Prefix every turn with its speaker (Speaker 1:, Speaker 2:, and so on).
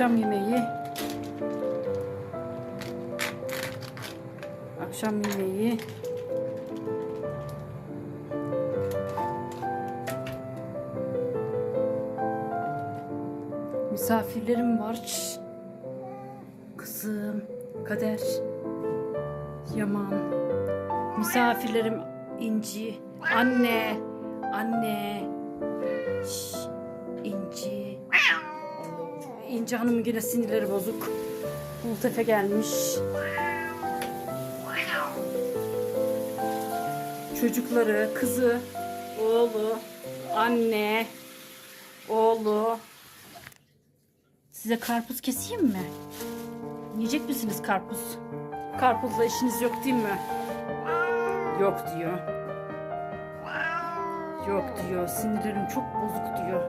Speaker 1: Akşam yemeği. Akşam yemeği. Misafirlerim var. Kızım, Kader, Yaman. Misafirlerim İnci, anne, anne. Şşş, İnci. İnci Hanım'ın yine sinirleri bozuk. Multefe gelmiş. Çocukları, kızı, oğlu, anne, oğlu. Size karpuz keseyim mi? Yiyecek misiniz karpuz? Karpuzla işiniz yok değil mi? Yok diyor. Yok diyor. Sinirlerim çok bozuk diyor.